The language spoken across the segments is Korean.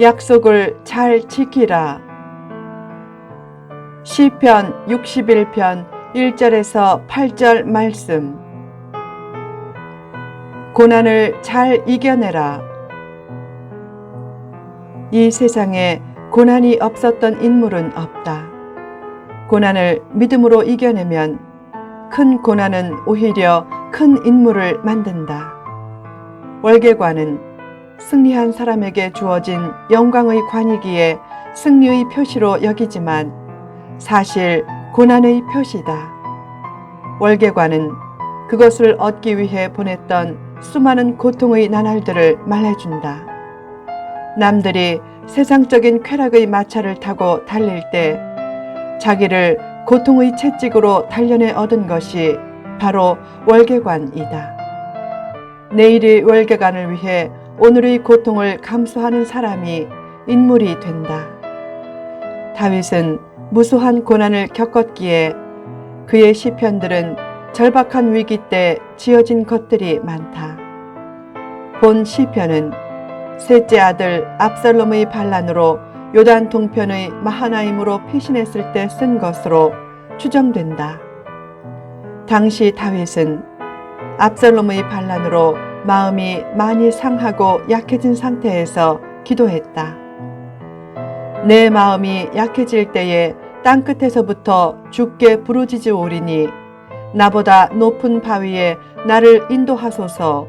약속을 잘 지키라. 시편 61편 1절에서 8절 말씀. 고난을 잘 이겨내라. 이 세상에 고난이 없었던 인물은 없다. 고난을 믿음으로 이겨내면 큰 고난은 오히려 큰 인물을 만든다. 월계관은 승리한 사람에게 주어진 영광의 관이기에 승리의 표시로 여기지만 사실 고난의 표시다. 월계관은 그것을 얻기 위해 보냈던 수많은 고통의 나날들을 말해준다. 남들이 세상적인 쾌락의 마차를 타고 달릴 때 자기를 고통의 채찍으로 단련해 얻은 것이 바로 월계관이다. 내일의 월계관을 위해 오늘의 고통을 감수하는 사람이 인물이 된다. 다윗은 무수한 고난을 겪었기에 그의 시편들은 절박한 위기 때 지어진 것들이 많다. 본 시편은 셋째 아들 압살롬의 반란으로 요단 동편의 마하나임으로 피신했을 때 쓴 것으로 추정된다. 당시 다윗은 압살롬의 반란으로 마음이 많이 상하고 약해진 상태에서 기도했다. 내 마음이 약해질 때에 땅끝에서부터 죽게 부르짖어 오리니 나보다 높은 바위에 나를 인도하소서.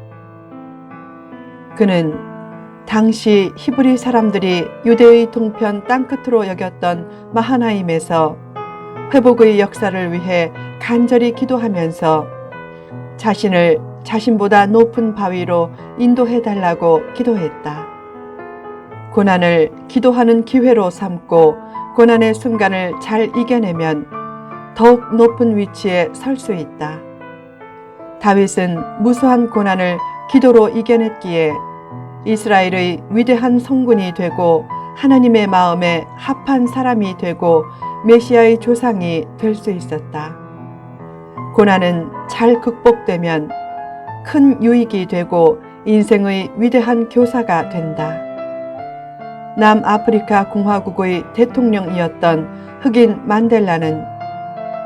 그는 당시 히브리 사람들이 유대의 동편 땅끝으로 여겼던 마하나임에서 회복의 역사를 위해 간절히 기도하면서 자신을 자신보다 높은 바위로 인도해 달라고 기도했다. 고난을 기도하는 기회로 삼고 고난의 순간을 잘 이겨내면 더욱 높은 위치에 설 수 있다. 다윗은 무수한 고난을 기도로 이겨냈기에 이스라엘의 위대한 성군이 되고 하나님의 마음에 합한 사람이 되고 메시아의 조상이 될 수 있었다. 고난은 잘 극복되면 큰 유익이 되고 인생의 위대한 교사가 된다. 남아프리카 공화국의 대통령이었던 흑인 만델라는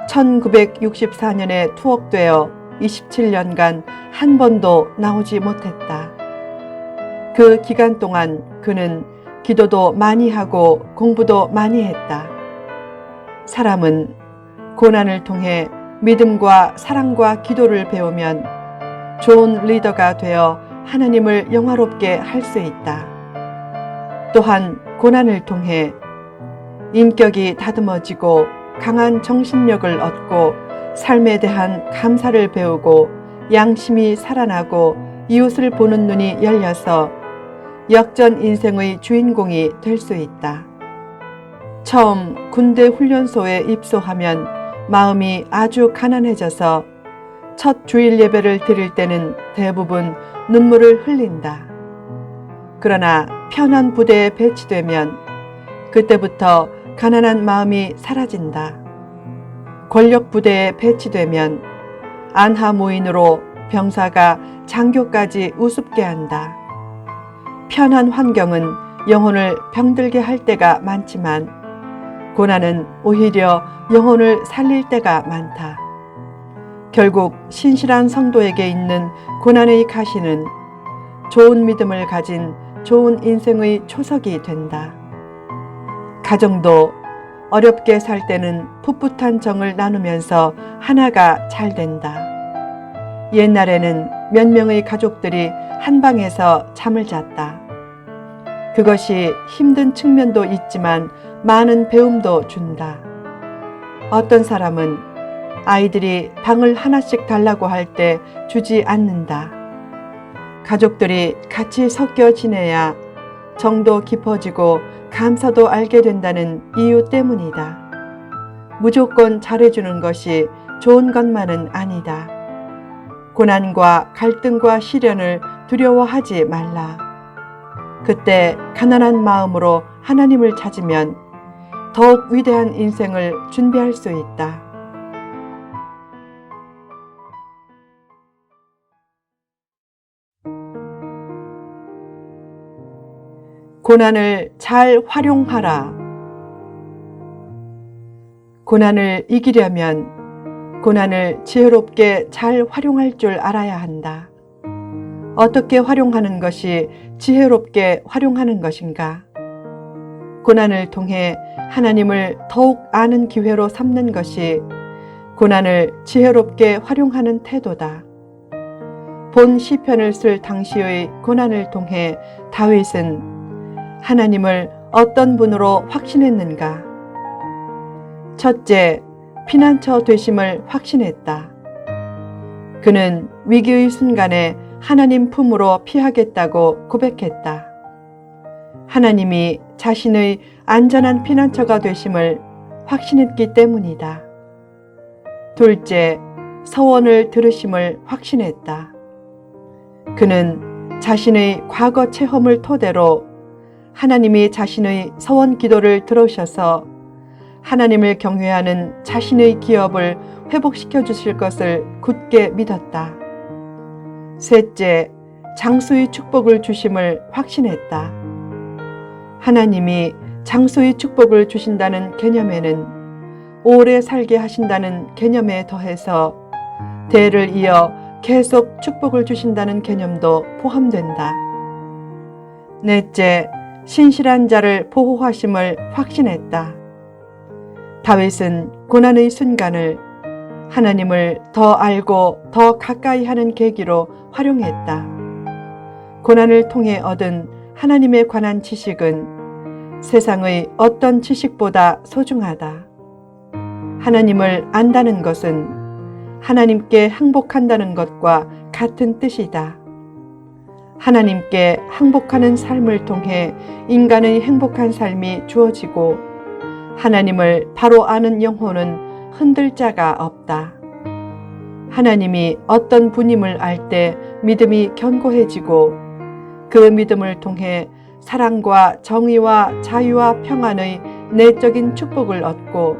1964년에 투옥되어 27년간 한 번도 나오지 못했다. 그 기간 동안 그는 기도도 많이 하고 공부도 많이 했다. 사람은 고난을 통해 믿음과 사랑과 기도를 배우면 좋은 리더가 되어 하나님을 영화롭게 할 수 있다. 또한 고난을 통해 인격이 다듬어지고 강한 정신력을 얻고 삶에 대한 감사를 배우고 양심이 살아나고 이웃을 보는 눈이 열려서 역전 인생의 주인공이 될 수 있다. 처음 군대 훈련소에 입소하면 마음이 아주 가난해져서 첫 주일 예배를 드릴 때는 대부분 눈물을 흘린다. 그러나 편한 부대에 배치되면 그때부터 가난한 마음이 사라진다. 권력 부대에 배치되면 안하 모인으로 병사가 장교까지 우습게 한다. 편한 환경은 영혼을 병들게 할 때가 많지만 고난은 오히려 영혼을 살릴 때가 많다. 결국 신실한 성도에게 있는 고난의 가시는 좋은 믿음을 가진 좋은 인생의 초석이 된다. 가정도 어렵게 살 때는 풋풋한 정을 나누면서 하나가 잘 된다. 옛날에는 몇 명의 가족들이 한 방에서 잠을 잤다. 그것이 힘든 측면도 있지만 많은 배움도 준다. 어떤 사람은 아이들이 방을 하나씩 달라고 할 때 주지 않는다. 가족들이 같이 섞여 지내야 정도 깊어지고 감사도 알게 된다는 이유 때문이다. 무조건 잘해주는 것이 좋은 것만은 아니다. 고난과 갈등과 시련을 두려워하지 말라. 그때 가난한 마음으로 하나님을 찾으면 더욱 위대한 인생을 준비할 수 있다. 고난을 잘 활용하라. 고난을 이기려면 고난을 지혜롭게 잘 활용할 줄 알아야 한다. 어떻게 활용하는 것이 지혜롭게 활용하는 것인가? 고난을 통해 하나님을 더욱 아는 기회로 삼는 것이 고난을 지혜롭게 활용하는 태도다. 본 시편을 쓸 당시의 고난을 통해 다윗은 하나님을 어떤 분으로 확신했는가? 첫째, 피난처 되심을 확신했다. 그는 위기의 순간에 하나님 품으로 피하겠다고 고백했다. 하나님이 자신의 안전한 피난처가 되심을 확신했기 때문이다. 둘째, 서원을 들으심을 확신했다. 그는 자신의 과거 체험을 토대로 하나님이 자신의 서원 기도를 들으셔서 하나님을 경외하는 자신의 기업을 회복시켜 주실 것을 굳게 믿었다. 셋째, 장수의 축복을 주심을 확신했다. 하나님이 장수의 축복을 주신다는 개념에는 오래 살게 하신다는 개념에 더해서 대를 이어 계속 축복을 주신다는 개념도 포함된다. 넷째, 신실한 자를 보호하심을 확신했다. 다윗은 고난의 순간을 하나님을 더 알고 더 가까이 하는 계기로 활용했다. 고난을 통해 얻은 하나님에 관한 지식은 세상의 어떤 지식보다 소중하다. 하나님을 안다는 것은 하나님께 항복한다는 것과 같은 뜻이다. 하나님께 항복하는 삶을 통해 인간의 행복한 삶이 주어지고 하나님을 바로 아는 영혼은 흔들 자가 없다. 하나님이 어떤 분임을 알 때 믿음이 견고해지고 그 믿음을 통해 사랑과 정의와 자유와 평안의 내적인 축복을 얻고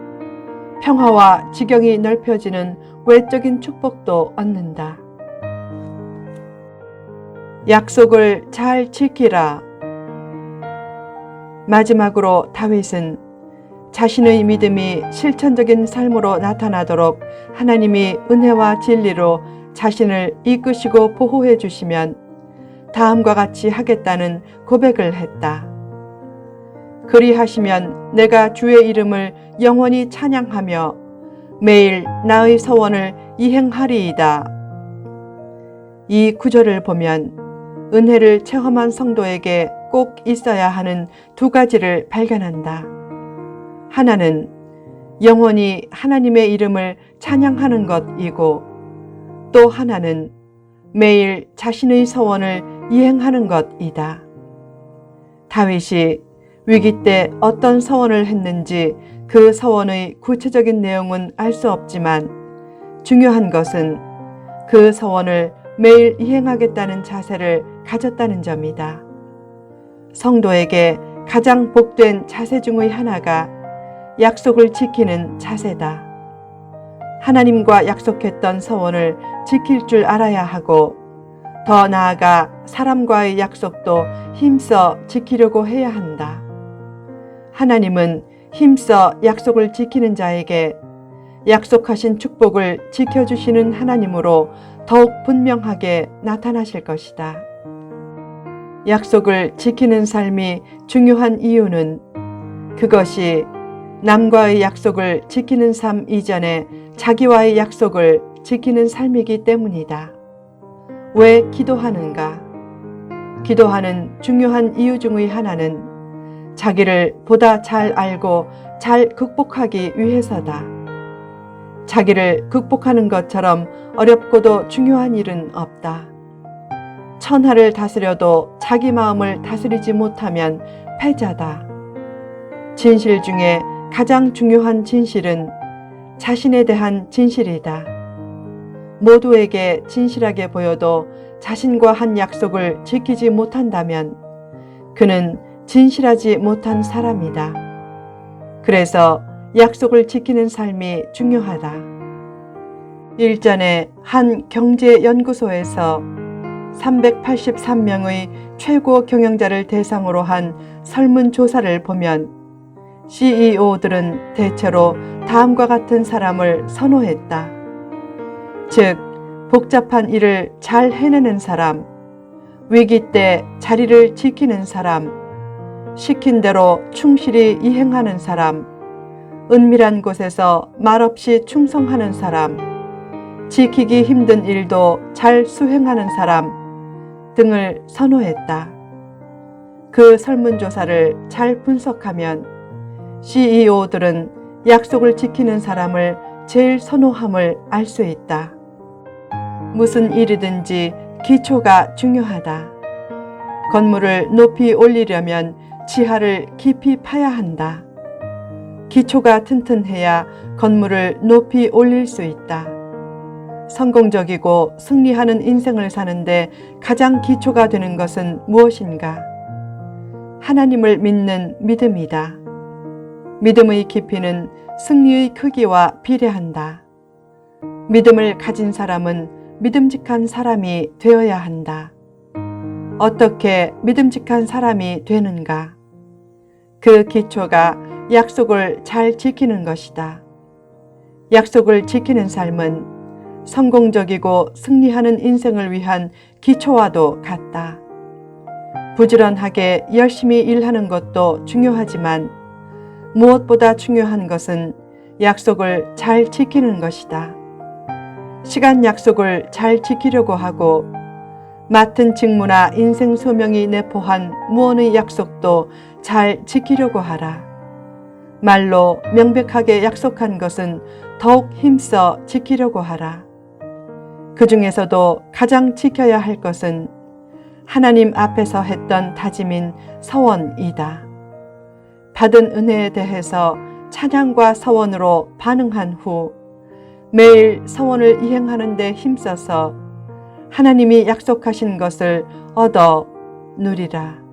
평화와 지경이 넓혀지는 외적인 축복도 얻는다. 약속을 잘 지키라. 마지막으로 다윗은 자신의 믿음이 실천적인 삶으로 나타나도록 하나님이 은혜와 진리로 자신을 이끄시고 보호해 주시면 다음과 같이 하겠다는 고백을 했다. 그리하시면 내가 주의 이름을 영원히 찬양하며 매일 나의 서원을 이행하리이다. 이 구절을 보면 은혜를 체험한 성도에게 꼭 있어야 하는 두 가지를 발견한다. 하나는 영원히 하나님의 이름을 찬양하는 것이고 또 하나는 매일 자신의 서원을 이행하는 것이다. 다윗이 위기 때 어떤 서원을 했는지 그 서원의 구체적인 내용은 알 수 없지만 중요한 것은 그 서원을 매일 이행하겠다는 자세를 가졌다는 점이다. 성도에게 가장 복된 자세 중의 하나가 약속을 지키는 자세다. 하나님과 약속했던 서원을 지킬 줄 알아야 하고 더 나아가 사람과의 약속도 힘써 지키려고 해야 한다. 하나님은 힘써 약속을 지키는 자에게 약속하신 축복을 지켜주시는 하나님으로 더욱 분명하게 나타나실 것이다. 약속을 지키는 삶이 중요한 이유는 그것이 남과의 약속을 지키는 삶 이전에 자기와의 약속을 지키는 삶이기 때문이다. 왜 기도하는가? 기도하는 중요한 이유 중의 하나는 자기를 보다 잘 알고 잘 극복하기 위해서다. 자기를 극복하는 것처럼 어렵고도 중요한 일은 없다. 천하를 다스려도 자기 마음을 다스리지 못하면 패자다. 진실 중에 가장 중요한 진실은 자신에 대한 진실이다. 모두에게 진실하게 보여도 자신과 한 약속을 지키지 못한다면 그는 진실하지 못한 사람이다. 그래서 약속을 지키는 삶이 중요하다. 일전에 한 경제연구소에서 383명의 최고 경영자를 대상으로 한 설문조사를 보면 CEO들은 대체로 다음과 같은 사람을 선호했다. 즉, 복잡한 일을 잘 해내는 사람, 위기 때 자리를 지키는 사람, 시킨 대로 충실히 이행하는 사람, 은밀한 곳에서 말없이 충성하는 사람, 지키기 힘든 일도 잘 수행하는 사람 등을 선호했다. 그 설문조사를 잘 분석하면 CEO들은 약속을 지키는 사람을 제일 선호함을 알 수 있다. 무슨 일이든지 기초가 중요하다. 건물을 높이 올리려면 지하를 깊이 파야 한다. 기초가 튼튼해야 건물을 높이 올릴 수 있다. 성공적이고 승리하는 인생을 사는데 가장 기초가 되는 것은 무엇인가? 하나님을 믿는 믿음이다. 믿음의 깊이는 승리의 크기와 비례한다. 믿음을 가진 사람은 믿음직한 사람이 되어야 한다. 어떻게 믿음직한 사람이 되는가? 그 기초가 약속을 잘 지키는 것이다. 약속을 지키는 삶은 성공적이고 승리하는 인생을 위한 기초와도 같다. 부지런하게 열심히 일하는 것도 중요하지만 무엇보다 중요한 것은 약속을 잘 지키는 것이다. 시간 약속을 잘 지키려고 하고 맡은 직무나 인생 소명이 내포한 무언의 약속도 잘 지키려고 하라. 말로 명백하게 약속한 것은 더욱 힘써 지키려고 하라. 그 중에서도 가장 지켜야 할 것은 하나님 앞에서 했던 다짐인 서원이다. 받은 은혜에 대해서 찬양과 서원으로 반응한 후 매일 서원을 이행하는 데 힘써서 하나님이 약속하신 것을 얻어 누리라.